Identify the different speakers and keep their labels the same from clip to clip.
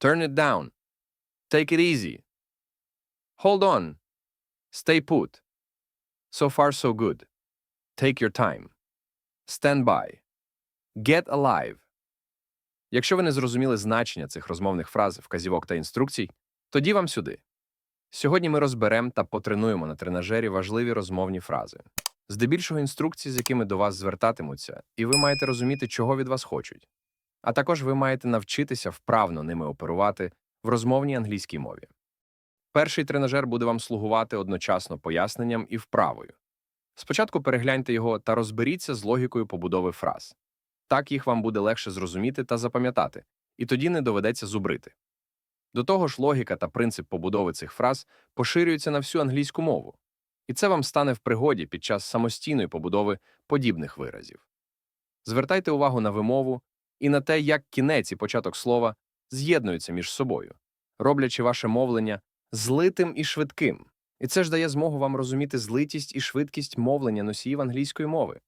Speaker 1: Turn it down. Take it easy. Hold on. Stay put. So far, so good. Take your time. Stand by. Get alive. Якщо ви не зрозуміли значення цих розмовних фраз, вказівок та інструкцій, тоді вам сюди. Сьогодні ми розберемо та потренуємо на тренажері важливі розмовні фрази. Здебільшого інструкції, з якими до вас звертатимуться, і ви маєте розуміти, чого від вас хочуть. А також ви маєте навчитися вправно ними оперувати в розмовній англійській мові. Перший тренажер буде вам слугувати одночасно поясненням і вправою. Спочатку перегляньте його та розберіться з логікою побудови фраз. Так їх вам буде легше зрозуміти та запам'ятати, і тоді не доведеться зубрити. До того ж, логіка та принцип побудови цих фраз поширюються на всю англійську мову, і це вам стане в пригоді під час самостійної побудови подібних виразів. Звертайте увагу на вимову і на те, як кінець і початок слова з'єднуються між собою, роблячи ваше мовлення злитим і швидким. І це ж дає змогу вам розуміти злитість і швидкість мовлення носіїв англійської мови.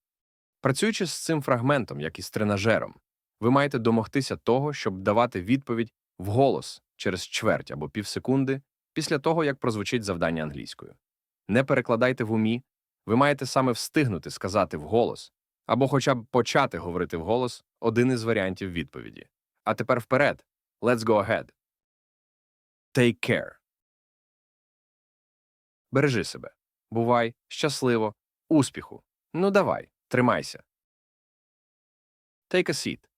Speaker 1: Працюючи з цим фрагментом, як і з тренажером, ви маєте домогтися того, щоб давати відповідь вголос через чверть або півсекунди після того, як прозвучить завдання англійською. Не перекладайте в умі, ви маєте саме встигнути сказати вголос або хоча б почати говорити вголос один із варіантів відповіді. А тепер вперед. Let's go ahead. Take care. Бережи себе. Бувай, щасливо, успіху. Ну давай, тримайся. Take a seat.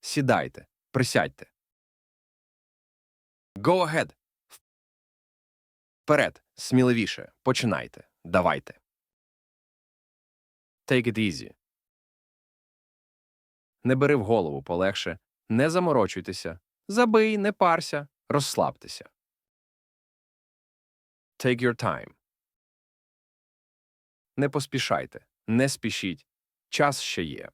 Speaker 1: Сідайте, присядьте. Go ahead. Вперед, сміливіше, починайте, давайте. Take it easy. Не бери в голову полегше, не заморочуйтеся, забий, не парся, розслабтеся. Take your time. Не поспішайте, не спішіть. Час ще є.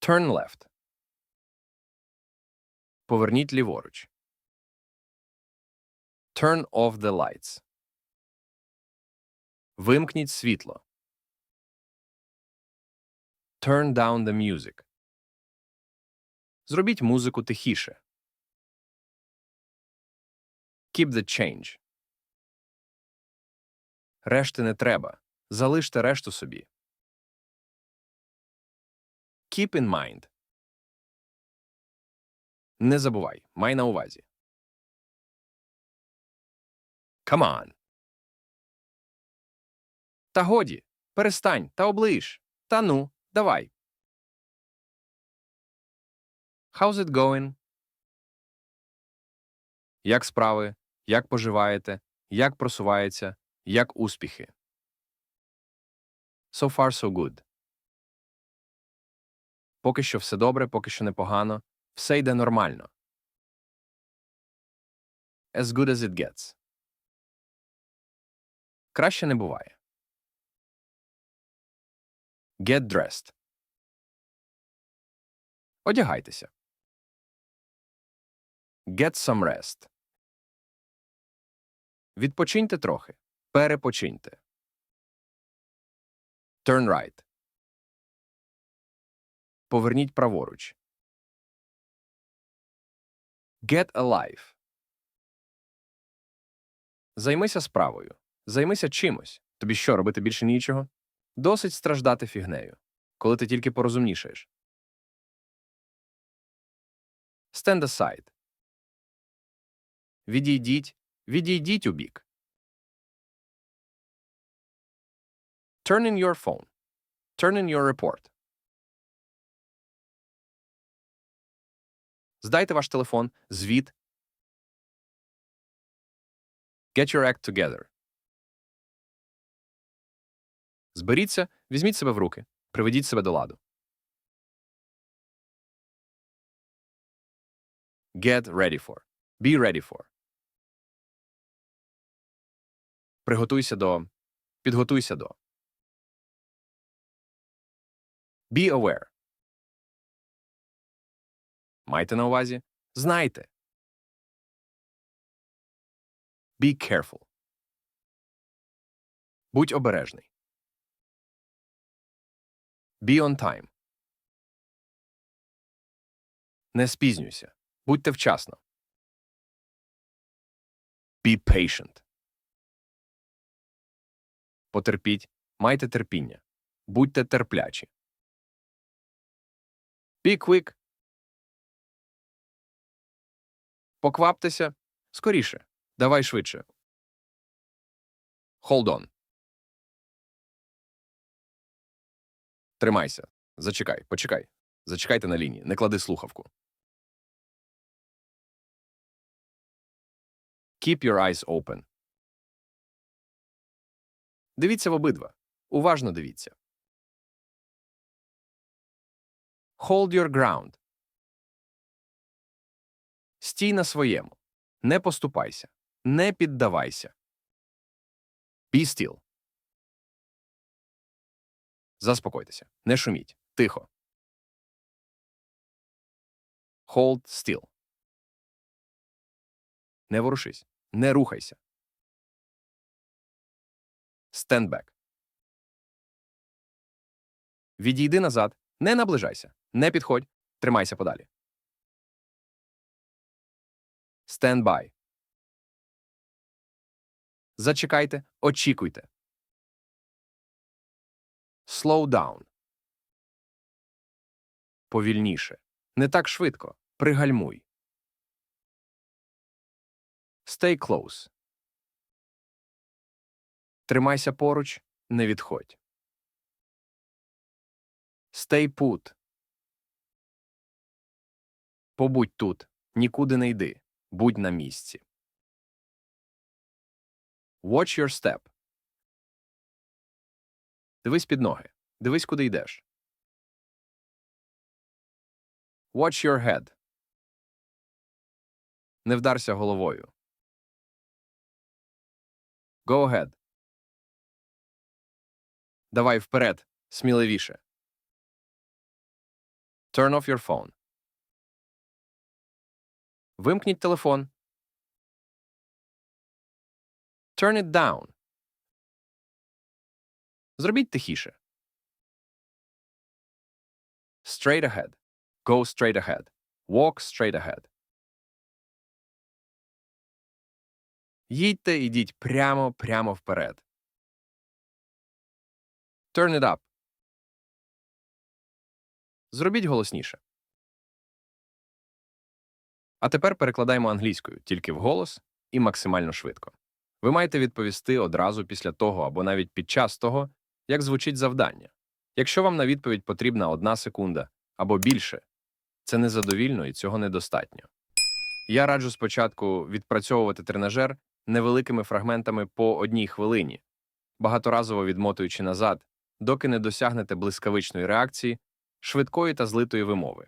Speaker 1: Turn left. Поверніть ліворуч. Turn off the lights. Вимкніть світло. Turn down the music. Зробіть музику тихіше. Keep the change. Решти не треба. Залиште решту собі. Keep in mind. Не забувай. Май на увазі. Come on. Та годі. Перестань та оближ. Та ну, давай. How's it going? Як справи? Як поживаєте? Як просувається? Як успіхи? So far, so good. Поки що все добре, поки що непогано. Все йде нормально. As good as it gets. Краще не буває. Get dressed. Одягайтеся. Get some rest. Відпочиньте трохи. Перепочиньте. Turn right. Поверніть праворуч. Get alive. Займися справою. Займися чимось. Тобі що, робити більше нічого? Досить страждати фігнею, коли ти тільки порозумнішаєш. Stand aside. Відійдіть, відійдіть у бік. Turn in your phone. Turn in your report. Здайте ваш телефон, звіт. Get your act together. Зберіться, візьміть себе в руки, приведіть себе до ладу. Get ready for. Be ready for. Приготуйся до. Підготуйся до. Be aware. Майте на увазі. Знайте. Be careful. Будь обережний. Be on time. Не спізнюйся. Будьте вчасно. Be patient. Потерпіть. Майте терпіння. Будьте терплячі. Be quick. Покваптеся. Скоріше. Давай швидше. Hold on. Тримайся. Зачекай, почекай. Зачекайте на лінії. Не клади слухавку. Keep your eyes open. Дивіться в обидва. Уважно дивіться. Hold your ground. Стій на своєму. Не поступайся. Не піддавайся. Be still. Заспокойтеся. Не шуміть. Тихо. Hold still. Не ворушись. Не рухайся. Stand back. Відійди назад. Не наближайся. Не підходь. Тримайся подалі. Stand by. Зачекайте. Очікуйте. Slow down. Повільніше. Не так швидко. Пригальмуй. Stay close. Тримайся поруч, не відходь. Stay put. Побудь тут, нікуди не йди. Будь на місці. Watch your step. Дивись під ноги. Дивись, куди йдеш. Watch your head. Не вдарся головою. Go ahead. Давай вперед, сміливіше. Turn off your phone. Вимкніть телефон. Turn it down. Зробіть тихіше. Straight ahead. Go straight ahead. Walk straight ahead. Їдьте, ідіть прямо, прямо вперед. Turn it up. Зробіть голосніше. А тепер перекладаємо англійською тільки вголос і максимально швидко. Ви маєте відповісти одразу після того або навіть під час того, як звучить завдання. Якщо вам на відповідь потрібна одна секунда або більше, це незадовільно і цього недостатньо. Я раджу спочатку відпрацьовувати тренажер невеликими фрагментами по одній хвилині, багаторазово відмотуючи назад, доки не досягнете блискавичної реакції, швидкої та злитої вимови.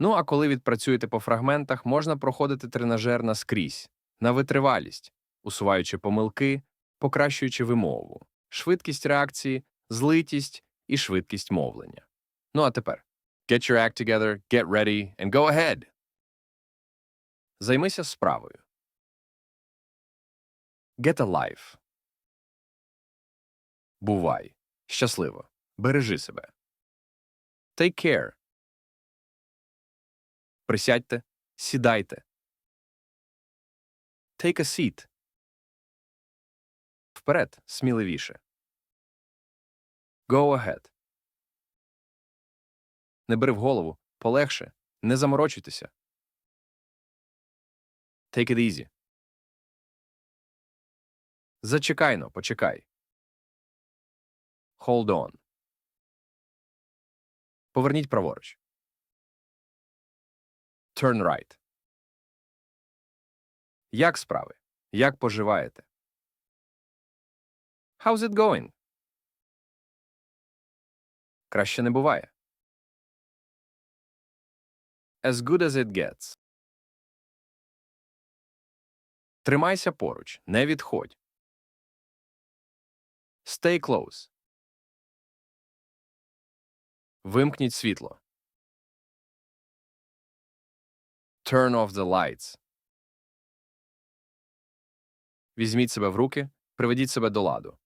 Speaker 1: Ну а коли відпрацюєте по фрагментах, можна проходити тренажер наскрізь, на витривалість, усуваючи помилки, покращуючи вимову, швидкість реакції, злитість і швидкість мовлення. Ну а тепер get your act together, get ready and go ahead. Займися справою. Get a life. Бувай. Щасливо. Бережи себе. Take care. Присядьте. Сідайте. Take a seat. Вперед. Сміливіше. Go ahead. Не бери в голову. Полегше. Не заморочуйтеся. Take it easy. Зачекайно, почекай. Hold on. Поверніть праворуч. Turn right. Як справи? Як поживаєте? How's it going? Краще не буває. As good as it gets. Тримайся поруч, не відходь. Stay close. Вимкніть світло. Turn off the lights. Візьміть себе в руки, приведіть себе до ладу.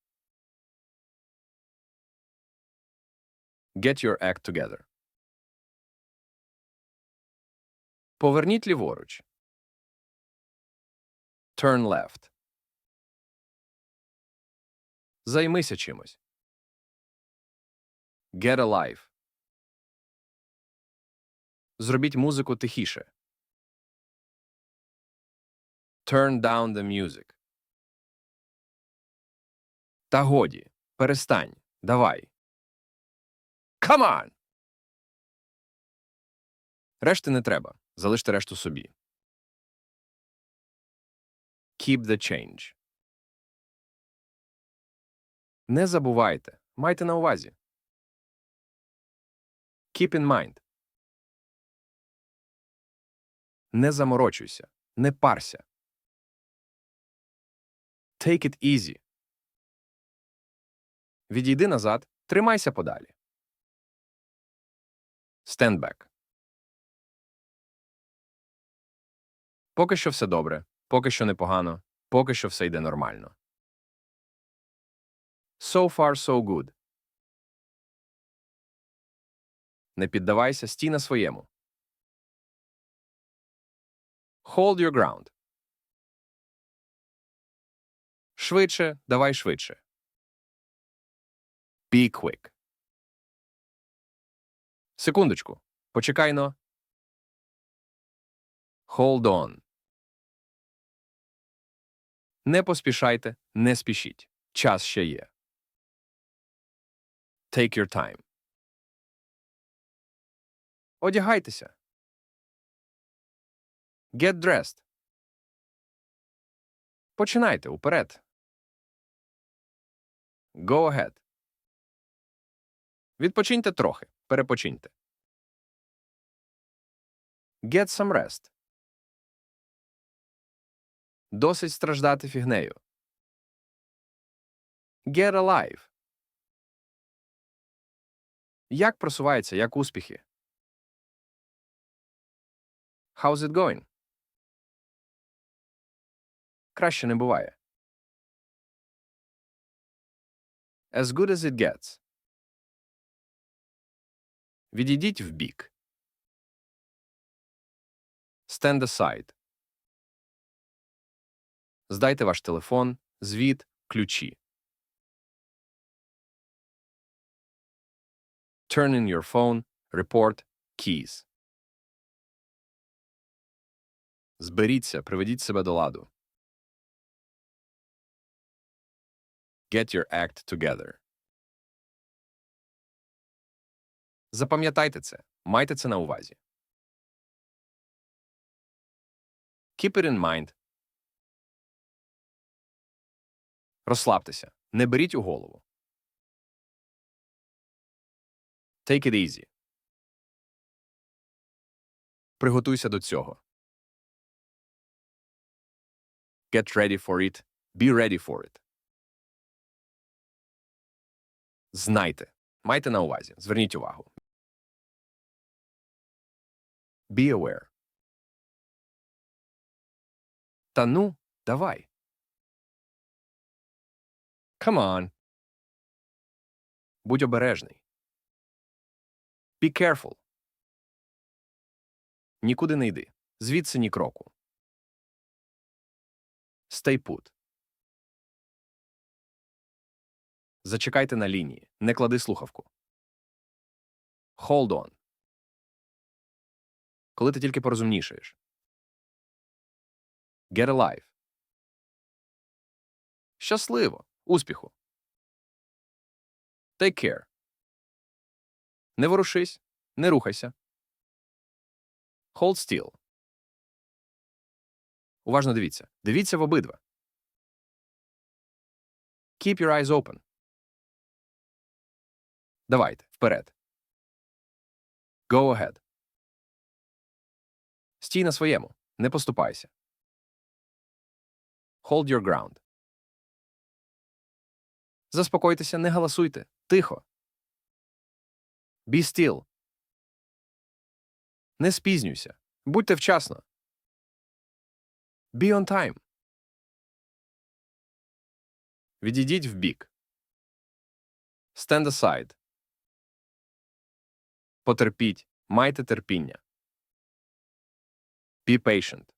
Speaker 1: Get your act together. Поверніть ліворуч. Turn left. Займися чимось. Get alive. Зробіть музику тихіше. Turn down the music. Та годі. Перестань. Давай. Come on! Решти не треба. Залиште решту собі. Keep the change. Не забувайте. Майте на увазі. Keep in mind. Не заморочуйся. Не парся. Take it easy. Відійди назад. Тримайся подалі. Back. Поки що все добре, поки що непогано, поки що все йде нормально. So far, so good. Не піддавайся, стій на своєму. Hold your ground. Швидше, давай швидше. Be quick. Секундочку. Почекай но. Hold on. Не поспішайте, не спішіть. Час ще є. Take your time. Одягайтеся. Get dressed. Починайте уперед. Go ahead. Відпочиньте трохи. Перепочиньте. Get some rest. Досить страждати фігнею. Get alive. Як просувається, як успіхи? How's it going? Краще не буває. As good as it gets. Відійдіть вбік. Stand aside. Здайте ваш телефон, звіт, ключі. Turn in your phone, report, keys. Зберіться, приведіть себе до ладу. Get your act together. Запам'ятайте це. Майте це на увазі. Keep it in mind. Розслабтеся. Не беріть у голову. Take it easy. Приготуйся до цього. Get ready for it. Be ready for it. Знайте. Майте на увазі. Зверніть увагу. Be aware. Та ну, давай. Come on. Будь обережний. Be careful. Нікуди не йди. Звідси ні кроку. Stay put. Зачекайте на лінії. Не клади слухавку. Hold on. Коли ти тільки порозумнішаєш. Get alive. Щасливо. Успіху. Take care. Не ворушись. Не рухайся. Hold still. Уважно дивіться. Дивіться в обидва. Keep your eyes open. Давайте. Вперед. Go ahead. Стій на своєму. Не поступайся. Hold your ground. Заспокойтеся, не галасуйте. Тихо. Be still. Не спізнюйся. Будьте вчасно. Be on time. Відійдіть вбік. Stand aside. Потерпіть. Майте терпіння. Be patient.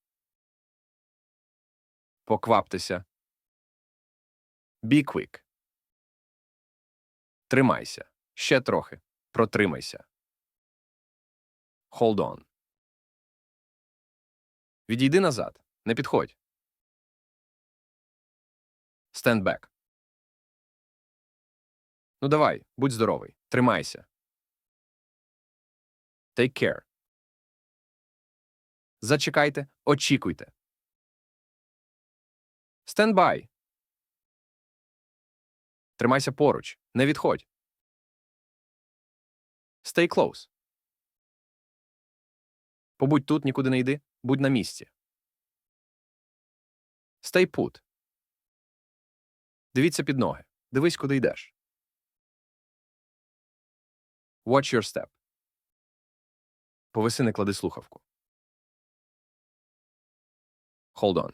Speaker 1: Покваптеся. Be quick. Тримайся. Ще трохи. Протримайся. Hold on. Відійди назад. Не підходь. Stand back. Ну давай, будь здоровий. Тримайся. Take care. Зачекайте, очікуйте. By. Тримайся поруч. Не відходь. Stay close. Побудь тут, нікуди не йди. Будь на місці. Stay put. Дивіться під ноги. Дивись, куди йдеш. Watch your step. Повиси не клади слухавку. Hold on.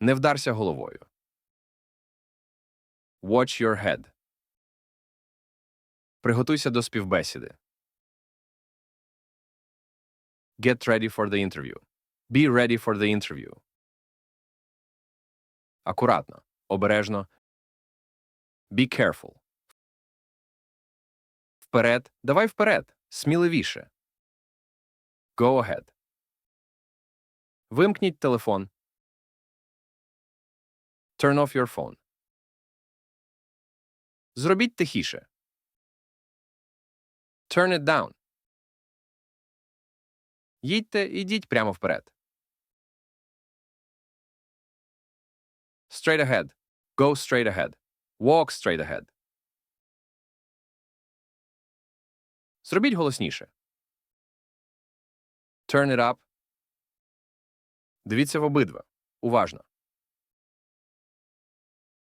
Speaker 1: Не вдарся головою. Watch your head. Приготуйся до співбесіди. Get ready for the interview. Be ready for the interview. Акуратно. Обережно. Be careful. Вперед. Давай вперед. Сміливіше. Go ahead. Вимкніть телефон. Turn off your phone. Зробіть тихіше. Turn it down. Їдьте, ідіть прямо вперед. Straight ahead. Go straight ahead. Walk straight ahead. Зробіть голосніше. Turn it up. Дивіться в обидва. Уважно.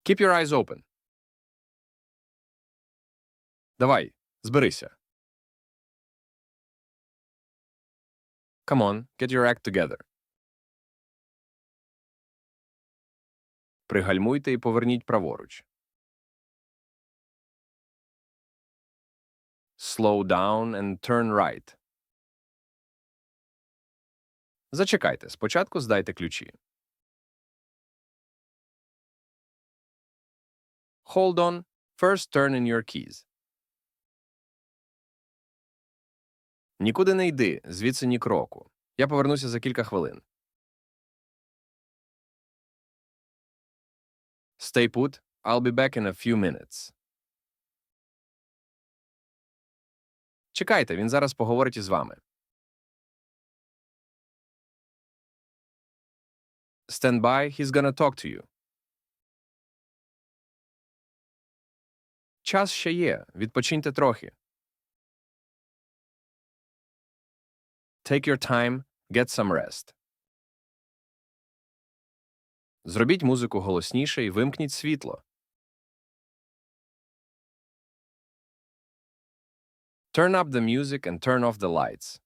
Speaker 1: Keep your eyes open. Давай, зберися. Come on, get your act together. Пригальмуйте і поверніть праворуч. Slow down and turn right. Зачекайте. Спочатку здайте ключі. Hold on. First turn in your keys. Нікуди не йди, звідси ні кроку. Я повернуся за кілька хвилин. Stay put. I'll be back in a few minutes. Чекайте, він зараз поговорить із вами. Stand by, he's gonna talk to you. Час ще є. Відпочиньте трохи. Take your time, get some rest. Зробіть музику голосніше і вимкніть світло. Turn up the music and turn off the lights.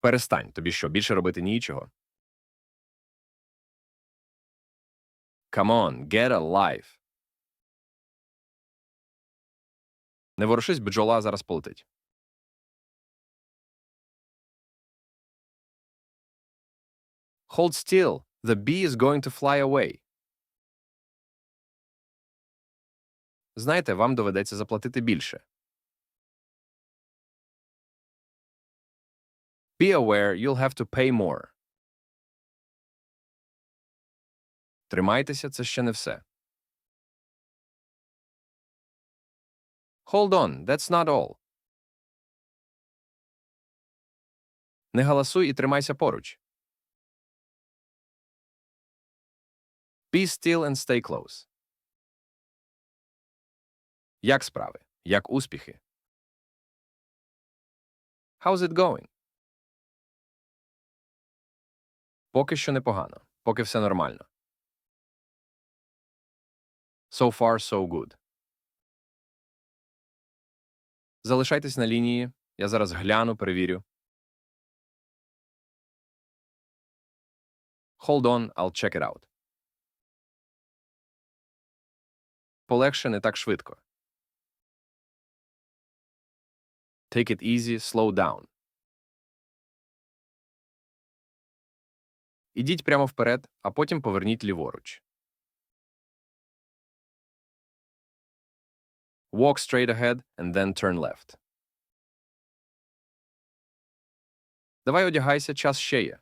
Speaker 1: Перестань, тобі що, більше робити нічого. Come on, get a life. Не ворушись, бджола зараз полетить. Hold still. The bee is going to fly away. Знаєте, вам доведеться заплатити більше. Be aware you'll have to pay more. Тримайтеся, це ще не все. Hold on, that's not all. Не галасуй і тримайся поруч. Be still and stay close. Як справи? Як успіхи? How's it going? Поки що непогано. Поки все нормально. So far, so good. Залишайтесь на лінії. Я зараз гляну, перевірю. Hold on, I'll check it out. Полегше не так швидко. Take it easy, slow down. Ідіть прямо вперед, а потім поверніть ліворуч. Walk straight ahead and then turn left. Давай одягайся, час ще є.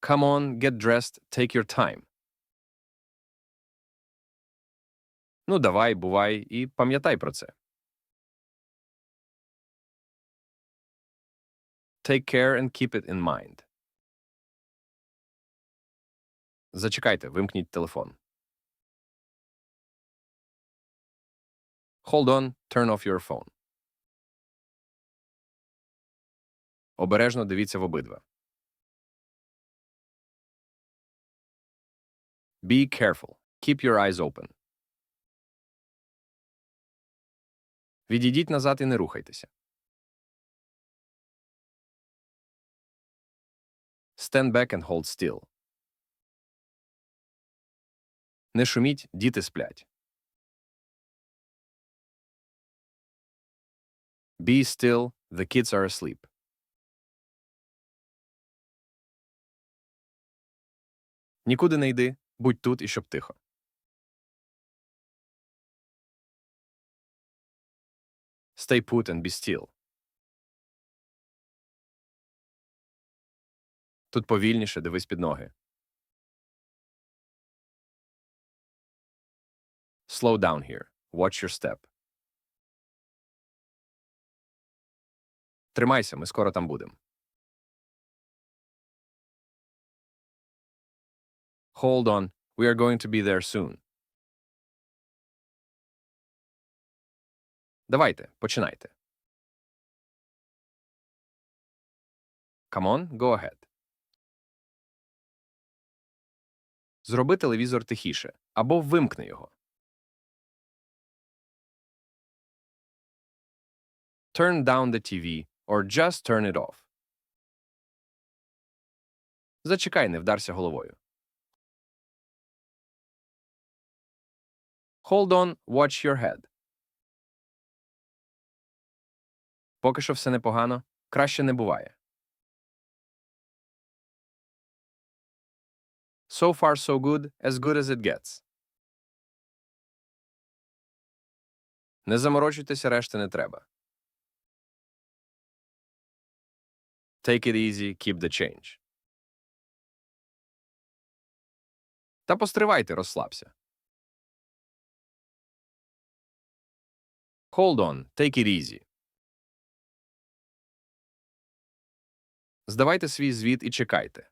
Speaker 1: Come on, get dressed, take your time. Ну, давай, бувай і пам'ятай про це. Take care and keep it in mind. Зачекайте, вимкніть телефон. Hold on, turn off your phone. Обережно дивіться в обидва. Be careful. Keep your eyes open. Відійдіть назад і не рухайтеся. Stand back and hold still. Не шуміть, діти сплять. Be still, the kids are asleep. Нікуди не йди, будь тут і щоб тихо. Stay put and be still. Тут повільніше дивись під ноги. Slow down here. Watch your step. Тримайся, ми скоро там будемо. Hold on. We are going to be there soon. Давайте, починайте. Come on, go ahead. Зроби телевізор тихіше або вимкни його. Turn down the TV or just turn it off. Зачекай, не вдарся головою. Hold on, watch your head. Поки що все непогано, краще не буває. So far so good, as good as it gets. Не заморочуйтеся, решти не треба. Take it easy, keep the change. Та постривайте, розслабся. Hold on, take it easy. Здавайте свій звіт і чекайте.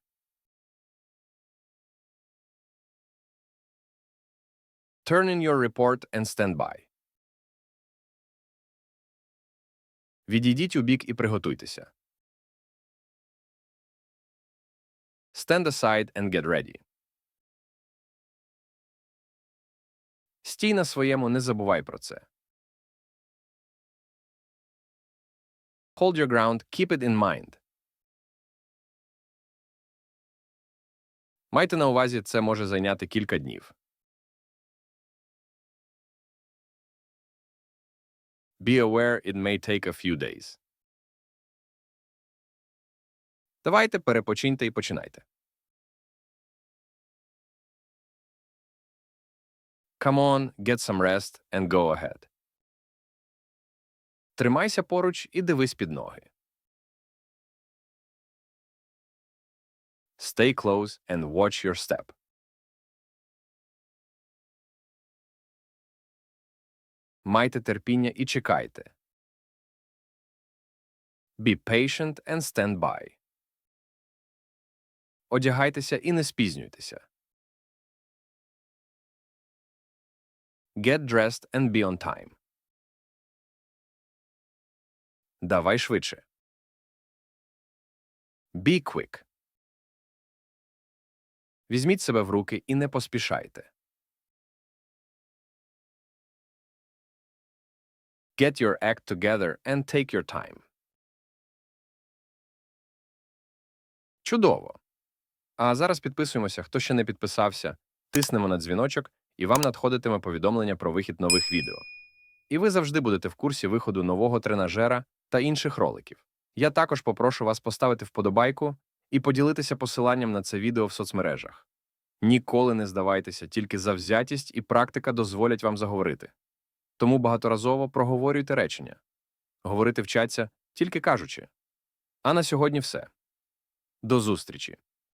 Speaker 1: Turn in your report and stand by. Відійдіть у бік і приготуйтеся. Stand aside and get ready. Стій на своєму, не забувай про це. Hold your ground, keep it in mind. Майте на увазі, це може зайняти кілька днів. Be aware it may take a few days. Давайте перепочиньте і починайте. Come on, get some rest and go ahead. Тримайся поруч і дивись під ноги. Stay close and watch your step. Майте терпіння і чекайте. Be patient and stand by. Одягайтеся і не спізнюйтеся. Get dressed and be on time. Давай швидше. Be quick. Візьміть себе в руки і не поспішайте. Get your act together and take your time. Чудово. А зараз підписуємося, хто ще не підписався, тиснемо на дзвіночок і вам надходитиме повідомлення про вихід нових відео. І ви завжди будете в курсі виходу нового тренажера та інших роликів. Я також попрошу вас поставити вподобайку і поділитися посиланням на це відео в соцмережах. Ніколи не здавайтеся, тільки завзятість і практика дозволять вам заговорити. Тому багаторазово проговорюйте речення. Говорити вчаться, тільки кажучи. А на сьогодні все. До зустрічі!